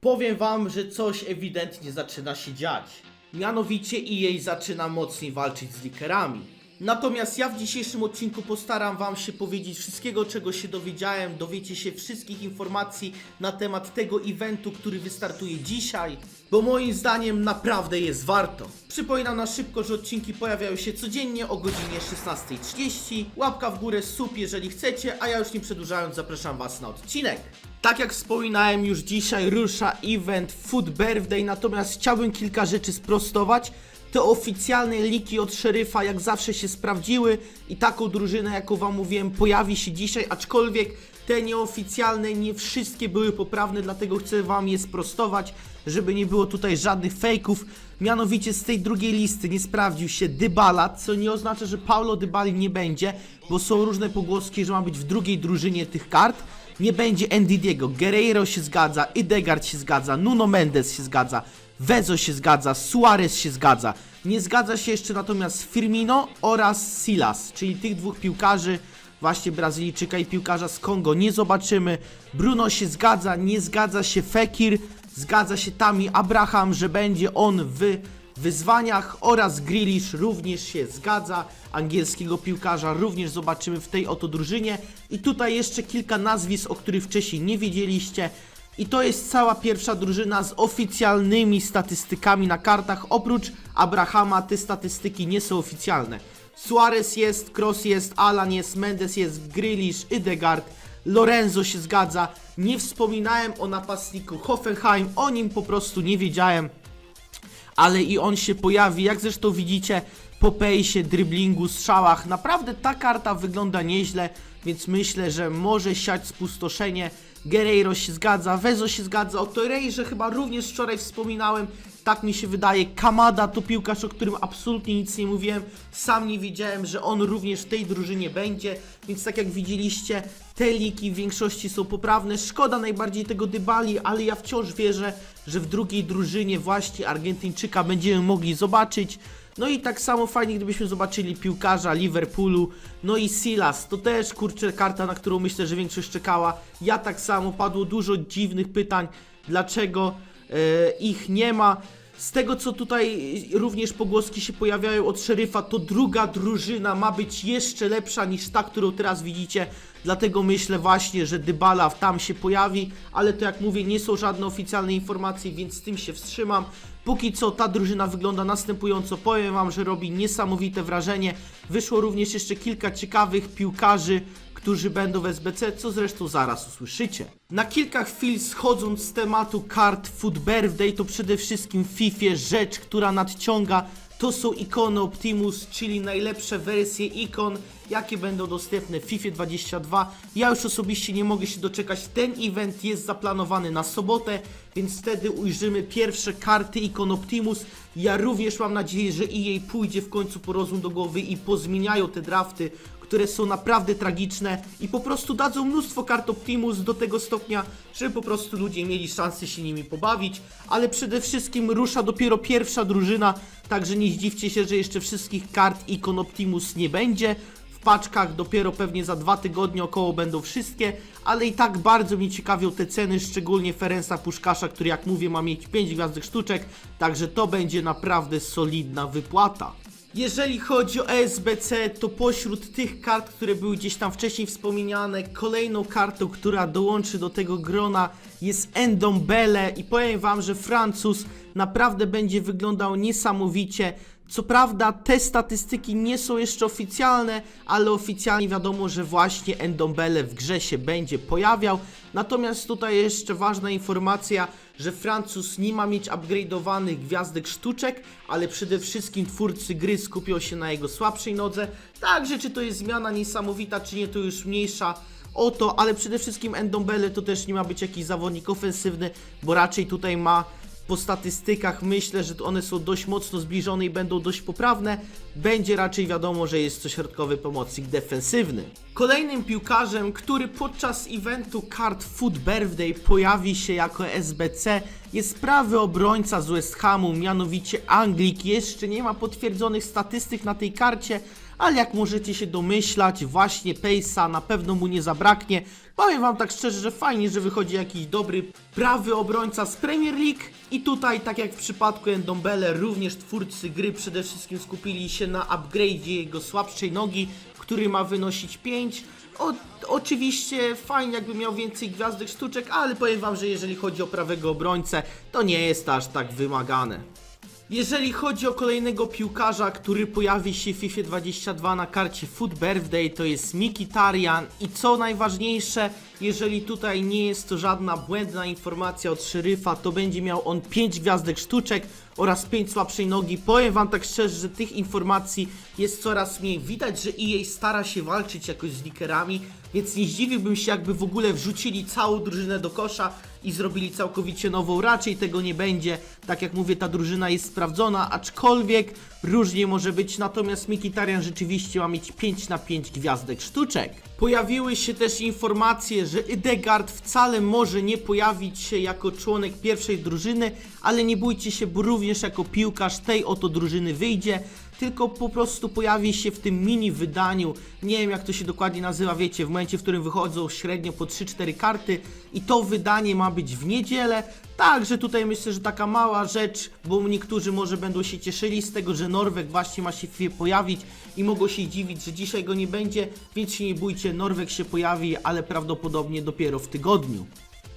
powiem wam, że coś ewidentnie zaczyna się dziać. Mianowicie EA zaczyna mocniej walczyć z likerami. Natomiast ja w dzisiejszym odcinku postaram wam się powiedzieć wszystkiego, czego się dowiedziałem. Dowiecie się wszystkich informacji na temat tego eventu, który wystartuje dzisiaj, bo moim zdaniem naprawdę jest warto. Przypominam na szybko, że odcinki pojawiają się codziennie o godzinie 16.30. Łapka w górę, sub jeżeli chcecie, a ja już nie przedłużając zapraszam was na odcinek. Tak jak wspominałem, już dzisiaj rusza event Food Birthday, natomiast chciałbym kilka rzeczy sprostować. Te oficjalne liki od szeryfa jak zawsze się sprawdziły i taką drużynę, jaką wam mówiłem, pojawi się dzisiaj, aczkolwiek te nieoficjalne nie wszystkie były poprawne, dlatego chcę wam je sprostować, żeby nie było tutaj żadnych fejków. Mianowicie z tej drugiej listy nie sprawdził się Dybala, co nie oznacza, że Paulo Dybali nie będzie, bo są różne pogłoski, że ma być w drugiej drużynie tych kart. Nie będzie Endidiego, Guerreiro się zgadza, Idegard się zgadza, Nuno Mendes się zgadza, Vezo się zgadza, Suarez się zgadza. Nie zgadza się jeszcze natomiast Firmino oraz Silas, czyli tych dwóch piłkarzy, właśnie Brazylijczyka i piłkarza z Kongo. Nie zobaczymy. Bruno się zgadza, nie zgadza się Fekir, zgadza się Tami Abraham, że będzie on w wyzwaniach oraz Grealish również się zgadza, angielskiego piłkarza również zobaczymy w tej oto drużynie. I tutaj jeszcze kilka nazwisk, o których wcześniej nie wiedzieliście i to jest cała pierwsza drużyna z oficjalnymi statystykami na kartach, oprócz Abrahama te statystyki nie są oficjalne. Suarez jest, Kroos jest, Alan jest, Mendes jest, Grealish, Idegard, Lorenzo się zgadza, nie wspominałem o napastniku Hoffenheim, o nim po prostu nie wiedziałem, ale i on się pojawi, jak zresztą widzicie po pejsie, driblingu, strzałach. Naprawdę ta karta wygląda nieźle, więc myślę, że może siać spustoszenie. Guerreiro się zgadza, Vezo się zgadza, o Torreirze chyba również wczoraj wspominałem, tak mi się wydaje. Kamada to piłkarz, o którym absolutnie nic nie mówiłem. Sam nie wiedziałem, że on również w tej drużynie będzie, więc tak jak widzieliście, te liki w większości są poprawne. Szkoda najbardziej tego Dybali, ale ja wciąż wierzę, że w drugiej drużynie właśnie Argentyńczyka będziemy mogli zobaczyć. No i tak samo fajnie, gdybyśmy zobaczyli piłkarza Liverpoolu, no i Silas, to też kurczę karta, na którą myślę, że większość czekała. Ja tak samo, padło dużo dziwnych pytań, dlaczego e, ich nie ma. Z tego co tutaj również pogłoski się pojawiają od szeryfa, to druga drużyna ma być jeszcze lepsza niż ta, którą teraz widzicie. Dlatego myślę właśnie, że Dybala tam się pojawi, ale to jak mówię, nie są żadne oficjalne informacje, więc z tym się wstrzymam. Póki co ta drużyna wygląda następująco. Powiem wam, że robi niesamowite wrażenie. Wyszło również jeszcze kilka ciekawych piłkarzy, którzy będą w SBC, co zresztą zaraz usłyszycie. Na kilka chwil schodząc z tematu kart Food Birthday, to przede wszystkim FIFA rzecz, która nadciąga, to są ikony Optimus, czyli najlepsze wersje ikon, jakie będą dostępne w FIFA 22. Ja już osobiście nie mogę się doczekać. Ten event jest zaplanowany na sobotę, więc wtedy ujrzymy pierwsze karty ikon Optimus. Ja również mam nadzieję, że EA pójdzie w końcu po rozum do głowy i pozmieniają te drafty, które są naprawdę tragiczne i po prostu dadzą mnóstwo kart Optimus do tego stopnia, żeby po prostu ludzie mieli szansę się nimi pobawić, ale przede wszystkim rusza dopiero pierwsza drużyna, także nie zdziwcie się, że jeszcze wszystkich kart ikon Optimus nie będzie. W paczkach dopiero pewnie za dwa tygodnie około będą wszystkie, ale i tak bardzo mnie ciekawią te ceny, szczególnie Ferensa Puszkasza, który jak mówię ma mieć 5 gwiazdek sztuczek, także to będzie naprawdę solidna wypłata. Jeżeli chodzi o SBC, to pośród tych kart, które były gdzieś tam wcześniej wspomniane, kolejną kartą, która dołączy do tego grona jest Endombele i powiem wam, że Francuz naprawdę będzie wyglądał niesamowicie. Co prawda te statystyki nie są jeszcze oficjalne, ale oficjalnie wiadomo, że właśnie Endombele w grze się będzie pojawiał. Natomiast tutaj jeszcze ważna informacja, że Francuz nie ma mieć upgrade'owanych gwiazdek sztuczek, ale przede wszystkim twórcy gry skupią się na jego słabszej nodze. Także czy to jest zmiana niesamowita, czy nie, to już mniejsza o to, ale przede wszystkim Endombele to też nie ma być jakiś zawodnik ofensywny, bo raczej tutaj ma po statystykach myślę, że one są dość mocno zbliżone i będą dość poprawne. Będzie raczej wiadomo, że jest to środkowy pomocnik defensywny. Kolejnym piłkarzem, który podczas eventu kart Food Birthday pojawi się jako SBC jest prawy obrońca z West Hamu, mianowicie Anglik. Jeszcze nie ma potwierdzonych statystyk na tej karcie, ale jak możecie się domyślać, właśnie Pace'a na pewno mu nie zabraknie. Powiem wam tak szczerze, że fajnie, że wychodzi jakiś dobry prawy obrońca z Premier League i tutaj, tak jak w przypadku Endombele, również twórcy gry przede wszystkim skupili się na upgrade'zie jego słabszej nogi, który ma wynosić 5. O, oczywiście fajnie jakby miał więcej gwiazdek sztuczek, ale powiem wam, że jeżeli chodzi o prawego obrońcę, to nie jest aż tak wymagane. Jeżeli chodzi o kolejnego piłkarza, który pojawi się w FIFA 22 na karcie Foot Birthday, to jest Mikitarian i co najważniejsze, jeżeli tutaj nie jest to żadna błędna informacja od szeryfa, to będzie miał on 5 gwiazdek sztuczek oraz 5 słabszej nogi. Powiem wam tak szczerze, że tych informacji jest coraz mniej. Widać, że EA stara się walczyć jakoś z likerami, więc nie zdziwiłbym się jakby w ogóle wrzucili całą drużynę do kosza i zrobili całkowicie nową. Raczej tego nie będzie. Tak jak mówię, ta drużyna jest sprawdzona, aczkolwiek różnie może być. Natomiast Mikitarian rzeczywiście ma mieć 5 na 5 gwiazdek sztuczek. Pojawiły się też informacje, że Idegard wcale może nie pojawić się jako członek pierwszej drużyny, ale nie bójcie się, bo również jako piłkarz tej oto drużyny wyjdzie tylko po prostu pojawi się w tym mini wydaniu. Nie wiem jak to się dokładnie nazywa, wiecie, w momencie, w którym wychodzą średnio po 3-4 karty i to wydanie ma być w niedzielę. Także tutaj myślę, że taka mała rzecz, bo niektórzy może będą się cieszyli z tego, że Norweg właśnie ma się pojawić i mogą się dziwić, że dzisiaj go nie będzie, więc się nie bójcie, Norweg się pojawi, ale prawdopodobnie dopiero w tygodniu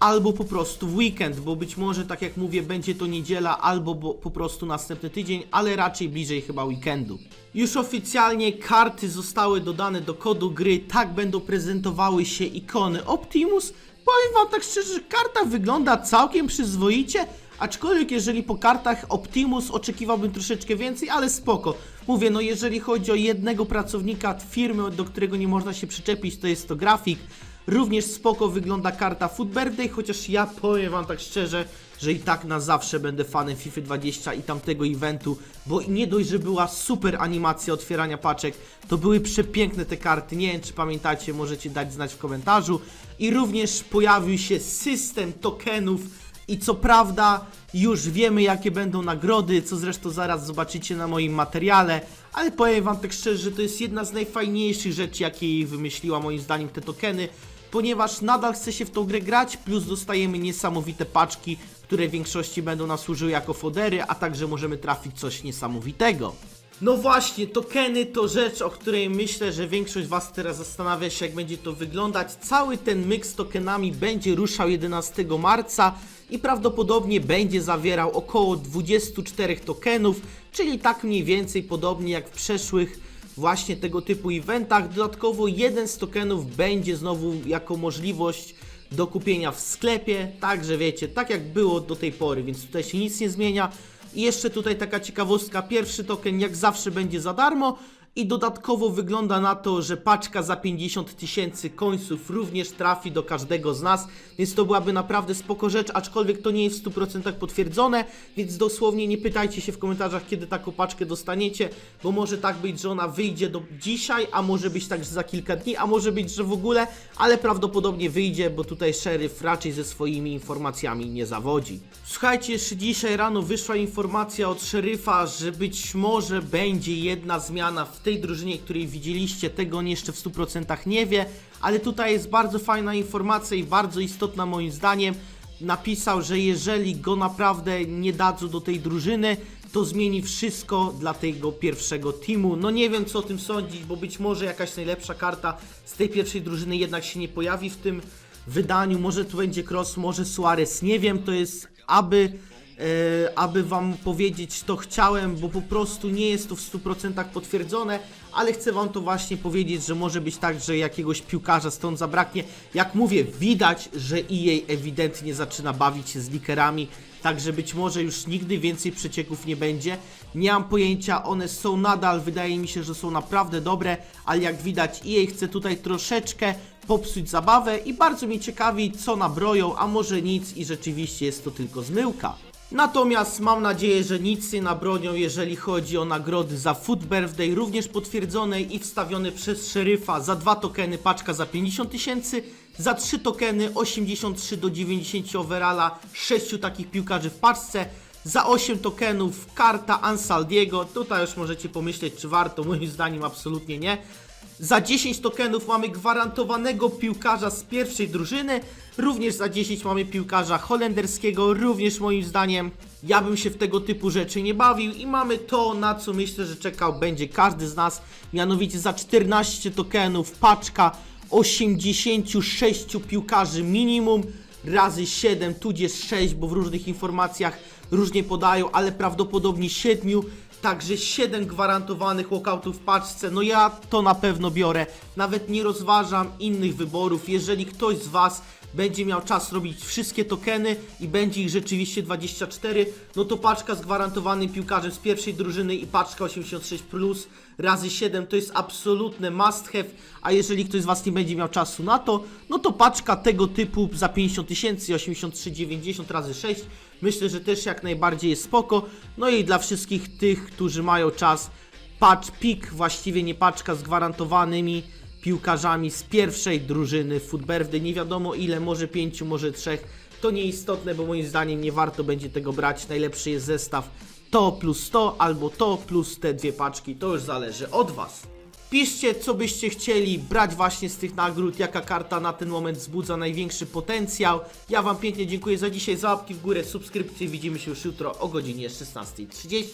albo po prostu w weekend, bo być może, tak jak mówię, będzie to niedziela, albo bo, po prostu następny tydzień, ale raczej bliżej chyba weekendu. Już oficjalnie karty zostały dodane do kodu gry, tak będą prezentowały się ikony Optimus. Powiem wam tak szczerze, że karta wygląda całkiem przyzwoicie, aczkolwiek jeżeli po kartach Optimus oczekiwałbym troszeczkę więcej, ale spoko. Mówię, no jeżeli chodzi o jednego pracownika firmy, do którego nie można się przyczepić, to jest to grafik. Również spoko wygląda karta Food Birthday, chociaż ja powiem wam tak szczerze, że i tak na zawsze będę fanem FIFA 20 i tamtego eventu, bo nie dość, że była super animacja otwierania paczek, to były przepiękne te karty, nie wiem czy pamiętacie, możecie dać znać w komentarzu. I również pojawił się system tokenów i co prawda już wiemy jakie będą nagrody, co zresztą zaraz zobaczycie na moim materiale, ale powiem wam tak szczerze, że to jest jedna z najfajniejszych rzeczy jakie wymyśliła moim zdaniem te tokeny, ponieważ nadal chce się w tą grę grać, plus dostajemy niesamowite paczki, które w większości będą nam służyły jako fodery, a także możemy trafić coś niesamowitego. No właśnie, tokeny to rzecz, o której myślę, że większość Was teraz zastanawia się, jak będzie to wyglądać. Cały ten myk z tokenami będzie ruszał 11 marca i prawdopodobnie będzie zawierał około 24 tokenów, czyli tak mniej więcej podobnie jak w przeszłych właśnie tego typu eventach. Dodatkowo jeden z tokenów będzie znowu jako możliwość do kupienia w sklepie, także wiecie, tak jak było do tej pory, więc tutaj się nic nie zmienia. I jeszcze tutaj taka ciekawostka, pierwszy token jak zawsze będzie za darmo i dodatkowo wygląda na to, że paczka za 50 tysięcy końców również trafi do każdego z nas, więc to byłaby naprawdę spoko rzecz, aczkolwiek to nie jest w 100% potwierdzone, więc dosłownie nie pytajcie się w komentarzach, kiedy taką paczkę dostaniecie, bo może tak być, że ona wyjdzie do dzisiaj, a może być tak, że za kilka dni, a może być, że w ogóle, ale prawdopodobnie wyjdzie, bo tutaj szeryf raczej ze swoimi informacjami nie zawodzi. Słuchajcie, jeszcze dzisiaj rano wyszła informacja od szeryfa, że być może będzie jedna zmiana w tej drużynie, której widzieliście, tego on jeszcze w 100% nie wie, ale tutaj jest bardzo fajna informacja i bardzo istotna moim zdaniem. Napisał, że jeżeli go naprawdę nie dadzą do tej drużyny, to zmieni wszystko dla tego pierwszego teamu. No nie wiem co o tym sądzić, bo być może jakaś najlepsza karta z tej pierwszej drużyny jednak się nie pojawi w tym wydaniu. Może tu będzie Cross, może Suarez, nie wiem, to jest aby aby wam powiedzieć to chciałem, bo po prostu nie jest to w 100% potwierdzone, ale chcę wam to właśnie powiedzieć, że może być tak, że jakiegoś piłkarza stąd zabraknie. Jak mówię, widać, że EA ewidentnie zaczyna bawić się z likerami, także być może już nigdy więcej przecieków nie będzie. Nie mam pojęcia, one są nadal, wydaje mi się, że są naprawdę dobre, ale jak widać EA chce tutaj troszeczkę popsuć zabawę i bardzo mnie ciekawi, co nabroją, a może nic i rzeczywiście jest to tylko zmyłka. Natomiast mam nadzieję, że nic nie nabronią, jeżeli chodzi o nagrody za Food Birthday, również potwierdzonej i wstawione przez szeryfa za dwa tokeny paczka za 50 tysięcy, za trzy tokeny 83 do 90 overalla, sześciu takich piłkarzy w paczce, Za 8 tokenów karta Ansaldiego. Tutaj już możecie pomyśleć, czy warto. Moim zdaniem absolutnie nie. Za 10 tokenów mamy gwarantowanego piłkarza z pierwszej drużyny. Również za 10 mamy piłkarza holenderskiego. Również moim zdaniem ja bym się w tego typu rzeczy nie bawił. I mamy to, na co myślę, że czekał będzie każdy z nas. Mianowicie za 14 tokenów paczka 86 piłkarzy minimum razy 7, tudzież 6, bo w różnych informacjach różnie podają, ale prawdopodobnie 7, także 7 gwarantowanych walkoutów w paczce. No ja to na pewno biorę, nawet nie rozważam innych wyborów. Jeżeli ktoś z Was będzie miał czas robić wszystkie tokeny i będzie ich rzeczywiście 24, no to paczka z gwarantowanym piłkarzem z pierwszej drużyny i paczka 86 plus razy 7 to jest absolutne must have, a jeżeli ktoś z Was nie będzie miał czasu na to, no to paczka tego typu za 50 tysięcy 83,90 razy 6 myślę, że też jak najbardziej jest spoko. No i dla wszystkich tych, którzy mają czas, patch pik, właściwie nie paczka z gwarantowanymi piłkarzami z pierwszej drużyny Foot Birthday. Nie wiadomo ile, może pięciu, może trzech. To nieistotne, bo moim zdaniem nie warto będzie tego brać. Najlepszy jest zestaw to plus to, albo to plus te dwie paczki. To już zależy od Was. Piszcie, co byście chcieli brać właśnie z tych nagród, jaka karta na ten moment wzbudza największy potencjał. Ja Wam pięknie dziękuję za dzisiaj, za łapki w górę, subskrypcje. Widzimy się już jutro o godzinie 16.30.